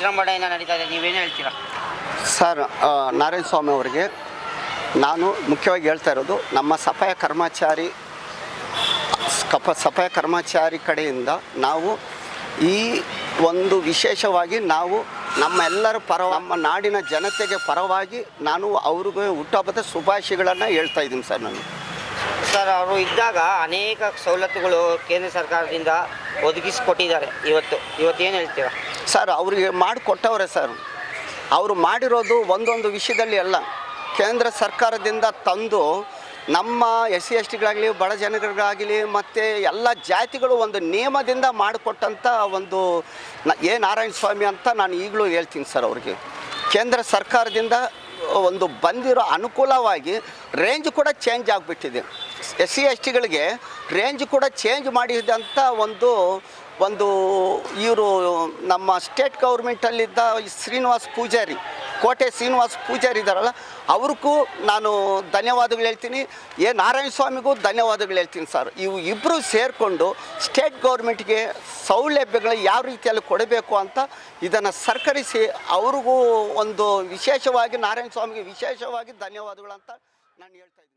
ವಿಜೃಂಭಣೆಯಿಂದ ನಡೀತಾ ಇದೆ. ನೀವೇನು ಹೇಳ್ತೀರಾ? ಸರ್ ನಾರಾಯಣ ಸ್ವಾಮಿ ಅವರಿಗೆ ನಾನು ಮುಖ್ಯವಾಗಿ ಹೇಳ್ತಾ ಇರೋದು ನಮ್ಮ ಸಫಾಯ ಕರ್ಮಚಾರಿ ಕಪ ಸಫಾಯ ಕರ್ಮಚಾರಿ ಕಡೆಯಿಂದ ನಾವು ಈ ಒಂದು ವಿಶೇಷವಾಗಿ ನಾವು ನಮ್ಮ ಎಲ್ಲರ ಪರ ನಮ್ಮ ನಾಡಿನ ಜನತೆಗೆ ಪರವಾಗಿ ನಾನು ಅವ್ರಿಗೆ ಹುಟ್ಟುಹಬ್ಬದ ಶುಭಾಶಯಗಳನ್ನು ಹೇಳ್ತಾ ಇದ್ದೀನಿ ಸರ್ ನಾನು. ಸರ್ ಅವರು ಇದ್ದಾಗ ಅನೇಕ ಸವಲತ್ತುಗಳು ಕೇಂದ್ರ ಸರ್ಕಾರದಿಂದ ಒದಗಿಸಿಕೊಟ್ಟಿದ್ದಾರೆ ಇವತ್ತು. ಇವತ್ತು ಏನು ಹೇಳ್ತೀರಾ? ಸರ್, ಅವರಿಗೆ ಮಾಡಿಕೊಟ್ಟವ್ರೆ ಸರ್. ಅವರು ಮಾಡಿರೋದು ಒಂದೊಂದು ವಿಷಯದಲ್ಲಿ ಅಲ್ಲ. ಕೇಂದ್ರ ಸರ್ಕಾರದಿಂದ ತಂದು ನಮ್ಮ ಎಸ್ ಸಿ ಎಸ್ ಟಿಗಳಾಗಲಿ, ಬಡ ಜನಗಳಿಗಾಗಲಿ ಮತ್ತು ಎಲ್ಲ ಜಾತಿಗಳು ಒಂದು ನಿಯಮದಿಂದ ಮಾಡಿಕೊಟ್ಟಂಥ ಒಂದು ಎ. ನಾರಾಯಣ ಸ್ವಾಮಿ ಅಂತ ನಾನು ಈಗಲೂ ಹೇಳ್ತೀನಿ ಸರ್ ಅವ್ರಿಗೆ. ಕೇಂದ್ರ ಸರ್ಕಾರದಿಂದ ಒಂದು ಬಂದಿರೋ ಅನುಕೂಲವಾಗಿ ರೇಂಜ್ ಕೂಡ ಚೇಂಜ್ ಆಗಿಬಿಟ್ಟಿದೆ. ಎಸ್ ಸಿ ಎಸ್ ಟಿಗಳಿಗೆ ರೇಂಜ್ ಕೂಡ ಚೇಂಜ್ ಮಾಡಿದಂಥ ಒಂದು ಒಂದು ಇವರು ನಮ್ಮ ಸ್ಟೇಟ್ ಗೌರ್ಮೆಂಟಲ್ಲಿದ್ದ ಶ್ರೀನಿವಾಸ್ ಪೂಜಾರಿ, ಕೋಟೆ ಶ್ರೀನಿವಾಸ್ ಪೂಜಾರಿ ಇದ್ದಾರಲ್ಲ, ಅವ್ರಿಗೂ ನಾನು ಧನ್ಯವಾದಗಳು ಹೇಳ್ತೀನಿ. ಎ ನಾರಾಯಣ ಸ್ವಾಮಿಗೂ ಧನ್ಯವಾದಗಳು ಹೇಳ್ತೀನಿ ಸರ್. ಇವು ಇಬ್ಬರು ಸೇರಿಕೊಂಡು ಸ್ಟೇಟ್ ಗೌರ್ಮೆಂಟ್ಗೆ ಸೌಲಭ್ಯಗಳು ಯಾವ ರೀತಿಯಲ್ಲಿ ಕೊಡಬೇಕು ಅಂತ ಇದನ್ನು ಸರ್ಕರಿಸಿ ಅವ್ರಿಗೂ ಒಂದು ವಿಶೇಷವಾಗಿ ನಾರಾಯಣ ಸ್ವಾಮಿಗೆ ವಿಶೇಷವಾಗಿ ಧನ್ಯವಾದಗಳು ಅಂತ ನಾನು ಹೇಳ್ತಾ ಇದ್ದೀನಿ.